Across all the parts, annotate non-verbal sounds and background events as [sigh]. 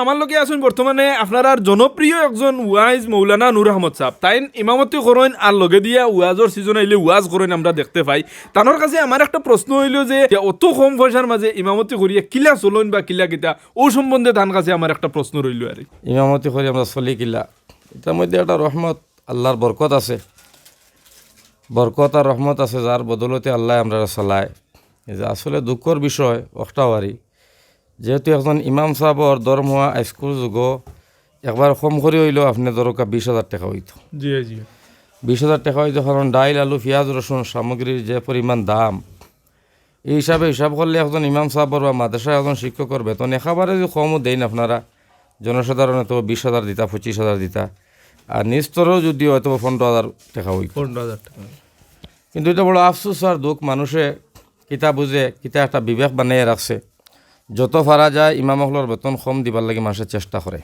আমার লোকে আছেন বর্তমানে আপনার জনপ্রিয় একজন ওয়াইজ মৌলানা নূর আহমদ সাহ তাই ইমামতি করেন আর লগে দিয়া ওয়াজর সিজন আইলে ওয়াজ করেন আমরা দেখতে পাই। তানোর কাছে আমার একটা প্রশ্ন হইল যে অত কম পয়সার মাঝে ইমামতি করিয়া কিলা চলন বা কিলা কিতা, ও সম্বন্ধে তার কাছে আমার একটা প্রশ্ন রইল আর ইমামতি করে আমরা চলি কিলা। এটার মধ্যে একটা রহমত আল্লাহর বরকত আছে। বরকত আর রহমত আছে যার বদলতে আল্লাহ আমরা চলায়। আসলে দুঃখর বিষয় অষ্টাবারি যেহেতু একজন ইমাম সাহেবর দরমহা স্কুল যুগ একবার কম করে হইলেও আপনি দরকার বিশ হাজার টাকা হইতো জি জি। বিশ হাজার টাকা হইতো কারণ ডাইল আলু পেঁয়াজ রসুন সামগ্রীর যে পরিমাণ দাম এই হিসাবে হিসাব করলে একজন ইমাম সাহেবর বা মাদ্রাসার একজন শিক্ষকর বেতন একেবারে যে কমও দেন আপনারা জনসাধারণে তো বিশ হাজার দিতা পঁচিশ হাজার দিতা আর নিজ স্তরেও যদিও হয়তো পনেরো হাজার টাকা হইত পনেরো হাজার টাকা। কিন্তু এটা বড় আফসোস আর দুঃখ মানুষে কিতা বুঝে কিতা একটা বিবেক বানিয়ে রাখছে যত ফারা যায় ইমামহলর বেতন কম দিবার লাগে মানুষের চেষ্টা করে।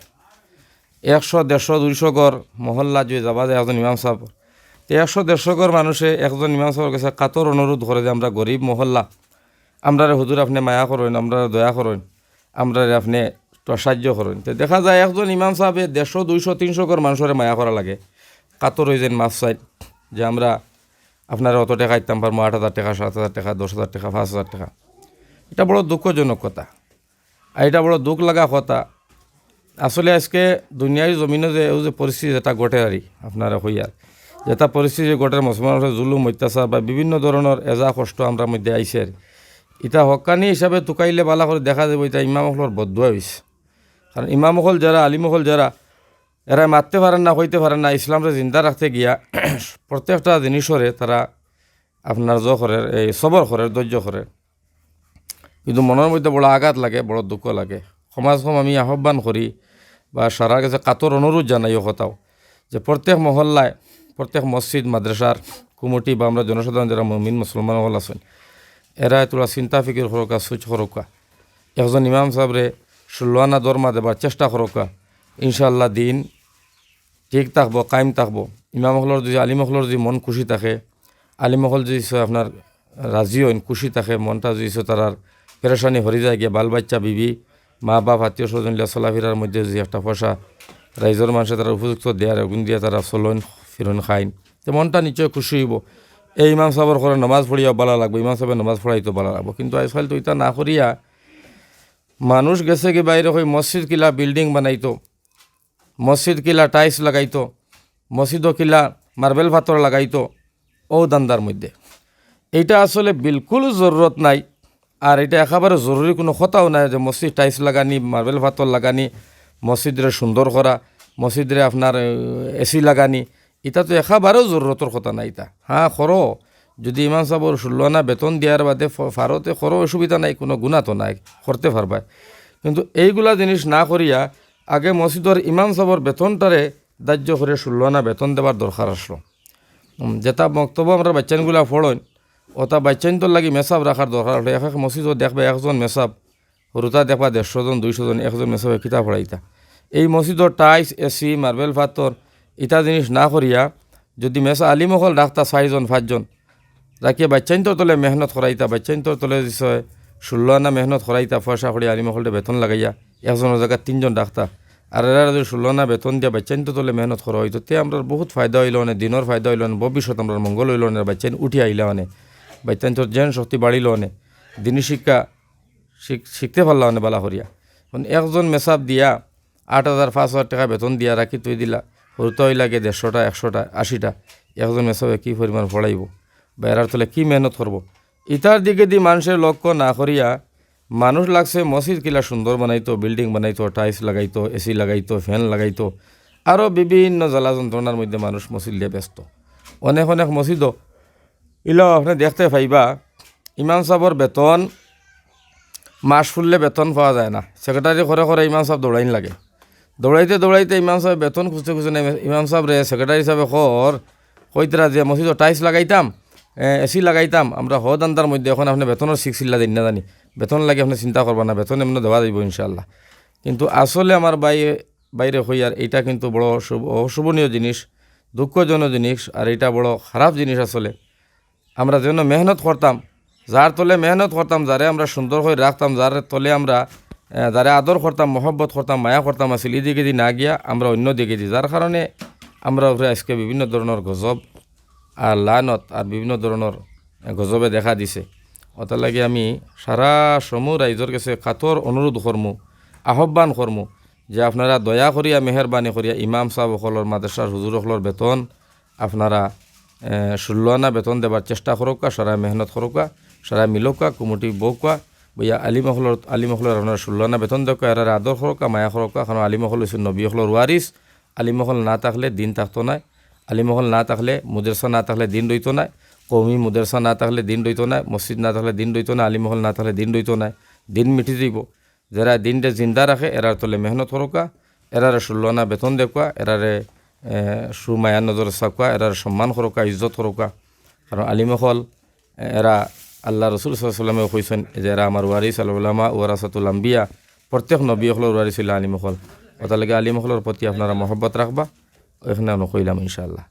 একশো, দেড়শো, দুইশো গড় মহল্লা যে যাবা যায় একজন ইমাম সাহেব। তো একশো, দেড়শো গড় মানুষে একজন ইমাম সাহেবের কাছে কাতর অনুরোধ করে যে, আমরা গরিব মহল্লা। আমরা হুজুর আপনি মায়া করেন আমরা দয়া করেন আমরা আপনি সাহায্য করেন। তো দেখা যায় একজন ইমাম সাহেবে দেড়শো, দুইশো, তিনশো গড় মানুষের মায়া করা লাগে। কাতর হয়ে যেন মাছ সাইড যে, আমরা আপনারা অত টাকা দিতাম পারব, আট হাজার টাকা, সাত হাজার টাকা, দশ হাজার টাকা, পাঁচ হাজার টাকা। এটা বড় দুঃখজনক কথা। এটা বড় দুঃখ লাগা কথা। আসলে আজকে দুনিয়ার জমিনে যে যে পরিস্থিতি যেটা ঘটে আরি আপনারা হইয়ার যেটা পরিস্থিতি ঘটে, মুসলমানের জুলুম, অত্যাচার বা বিভিন্ন ধরনের এজা কষ্ট আমরা মধ্যে আইসে আর এটা হকানি হিসাবে তুকাইলে বালা করে দেখা যাবে এটা ইমামহলর বদুয়া হয়েছে কারণ ইমামহল যারা আলিমহল যারা, এরা মারতে পারেন না, হইতে পারেন না, ইসলামরে জিন্দা রাখতে গিয়া [clears throat] প্রত্যেকটা জিনিসরে তারা আপনার জ করে এই সবর করে ধৈর্য করে কিন্তু মনের মধ্যে বড় আঘাত লাগে বড় দুঃখ লাগে। সমাজখন আমি আহ্বান করি বা সারা কাছে কাতর অনুরোধ জানাই কথাও, যে প্রত্যেক মহল্লায় প্রত্যেক মসজিদ মাদ্রাসার কুমুটি বা আমরা জনসাধারণ যারা মমিন মুসলমান হল আছেন এরা তোরা চিন্তা ফিকির করোকা সুচ করোকা একজন ইমাম সাহেবরে ষোলোয়ানা দরমা দেবার চেষ্টা করোকা ইনশাল্লাহ দিন ঠিক থাকব কায়েম থাকব। ইমামহলর যদি আলিমহলর যদি মন খুশি থাকে আলিমহল যদি সে আপনার রাজি হইন, খুশি থাকে, মনটা যদি তার পেরেশানি হরি যায় গিয়ে বাল বাচ্চা বিবি, মা বাপ, আত্মীয় স্বজন চলাফেরার মধ্যে যদি একটা পয়সা রাইজর মানুষে তারা উপযুক্ত দেয়ার এগুন দিয়ে তারা চলন ফিরন খাইন। তো মনটা নিশ্চয় খুশি হইব। এই ইমাম সাহেবের ঘরে নমাজ পড়িয়া ভালো লাগবে, ইমাম সাহেবের নমাজ পড়াইতো ভালো লাগবো। কিন্তু আজকাল তো এটা না করিয়া মানুষ গেছে কি বাইরে হয়ে মসজিদ কিলা বিল্ডিং বানাইতো মসজিদ কিলা টাইলস লাগাইতো মসজিদ কিলা মার্বেল পাথর লাগাইতো ও দান্দার মধ্যে। এইটা আসলে বিলকুল জরুরত নাই। আর এটা একেবারে জরুরি কোনো কথাও নাই যে মসজিদ টাইলস লাগানি মার্বেল পাথর লাগানি মসজিদরে সুন্দর করা মসজিদরে আপনার এসি লাগানি এটা তো একেবারেও জরুরতর কথা নাই এটা। হ্যাঁ খরো যদি ইমাম সাহেবর ষোলোনা বেতন দেওয়ার বাদে ফারতে খরো অসুবিধা নাই, কোনো গুণা তো নাই করতে পারবাই কিন্তু এইগুলা জিনিস না করিয়া আগে মসজিদর ইমাম সাহেবর বেতনটারে দাহ্য করে ষোলোনা বেতন দেবার দরকার আসলো যেটা বক্তব্য আমরা বাচ্চানগুলা ফড়ন ওটা বাচ্চান তো লাগি মেসাব রাখার দরকার হলে এক এক মসজিদও দেখবে একজন মেসাব সৰুতা দেখবা দেড়শো জন দুইশো জন একজন মেসাবে কিতা পড়াইতা এই মসজিদর টাইলস এসি মার্বেল পাথর ইটা জিনিস না করিয়া যদি মেসা আলিমহল রাখতা চাৰিজন, পাঁচজন রাখিয়া বাচ্চাইন তোর তলে মেহনত করাইতা বাচ্চাইন তোর তলে দিছে ষোলো আনা মেহনত করাইতা পয়সা করে আলিমহলটা বেতন লাগাইয়া একজনের জায়গায় তিনজন ডাক্তার আর এরা যদি ষোলো আনা বেতন দিয়া বাচ্চাইন তো তলে মেহনত করা হইতো তে আমরা বহুত ফায়দা হইল অনে দিনের ফায়দা হইল অনে ভবিষ্যৎ আমরা মঙ্গল হইল অনে বাচ্চাইন উঠি আইলা অনে তোর জেন শক্তি বাড়িল অনে দিনী শিক্ষা শিখ, শিখতে পারলা অনে বালা করিয়া এখন একজন মেসাব দিয়া আট হাজার পাঁচ হাজার টাকা বেতন দিয়া রাখি তুই দিলা। সৰুতা লাগে দেড়শোটা, একশোটা, আশিটা। একজন মেসাবে কী পরিমাণ পড়াইব বা এরার তলে কী মেহনত করব ইটার দিকে দি মানুষের লক্ষ্য না করিয়া মানুষ লাগছে মসজিদ কিলা সুন্দর বানাইতো, বিল্ডিং বানাইতো টাইলস লাগাইতো এসি লাগাইতো ফ্যান লাগাইতো। আরও বিভিন্ন জ্বালা যন্ত্রণার মধ্যে মানুষ মসজিদ দিয়ে ব্যস্ত। অনেক অনেক মসজিদও ইলাও আপনি দেখতে পাইবা ইমাম সাহেবর বেতন মাস ফুললে বেতন পাওয়া যায় না। সেক্রেটারি করে করে ইমাম সাহেব দৌড়াইন লাগে। দৌড়াইতে দৌড়াইতে ইমাম সাহেব বেতন খুঁজতে খুঁজতে নেমে ইমাম সাহেব রে সেক্রেটারি সাহেব খর কইতরা যে মসজিদ টাইলস লাগাইতাম এসি লাগাইতাম আমরা হ দান্দার মধ্যে এখন আপনি বেতনের সিক্স চিল্লা দিন না জানি বেতন লাগে আপনি চিন্তা করবা না, বেতন এমনি দেওয়া যাইব ইনশাল্লাহ কিন্তু আসলে আমার বাই বাইরে বাইরে হইয়ার এইটা কিন্তু বড় অশুভ অশুভনীয় জিনিস, দুঃখজনক জিনিস আর এটা বড় খারাপ জিনিস আসলে আমরা যেন মেহনত করতাম। যার তলে মেহনত করতাম, যারে আমরা সুন্দর করে রাখতাম, যার তলে আমরা যারা আদর করতাম, মহব্বত করতাম, মায়া করতাম, আছিল এই দিকে না গিয়া আমরা অন্য দিকে দি যার কারণে আমরা উপরে আজকে বিভিন্ন ধরনের গজব আর লানত আর বিভিন্ন ধরনের গজবে দেখা দিছে। ওটার লাগে আমি সারা সমূহ রাইজর কাছে কাতর অনুরোধ করমু আহ্বান করমু যে আপনারা দয়া করিয়া, মেহরবানি করিয়া ইমাম সাহেব সকলের মাদ্রাসার হুজুর সকলের বেতন, আপনারা ষোল্ল আনা বেতন দেবার চেষ্টা করোকা সারা মেহনত করোকা সারা মিলকা, কুমুটি বৌকা বইয়া আলিমহলর আলিমহলর আপনারা ষোল্ল আনা বেতন দেওয়া এরা আদর করোকা মায়া করোকা কারণ আলিমহল হচ্ছে নবী হলর ওয়ারিস আলিমহল না থাকলে দিন থাকতো না আলিমহল না থাকলে মুদেরসা না থাকলে দিন রইতো না কৌমি মুদেরসা না থাকলে দিন রইতো না মসজিদ না থাকলে দিন রইতো না আলিমহল না থাকলে দিন রইতো না দিন মিটি দিব যারা দিনটা জিন্দা রাখে এরার তলে মেহনত করোকা এরারে ষোল্ল আনা বেতন দেখুয়া এরারে সুমায়া নজর চাকুয়া এরার সম্মান সরকা ইজ্জত সরকা কারণ আলিমহল এরা আল্লাহ রসুল সাল্লামে কইছেন যে এরা আমার ওয়ারিস আল্লামা ওয়ারাসাতুল আম্বিয়া প্রত্যেক নবী হলের ওয়ারিস আলিমহল ওতালেগে প্ৰতি প্রতি আপনারা মহব্বত রাখবা এখানে আমি কইলাম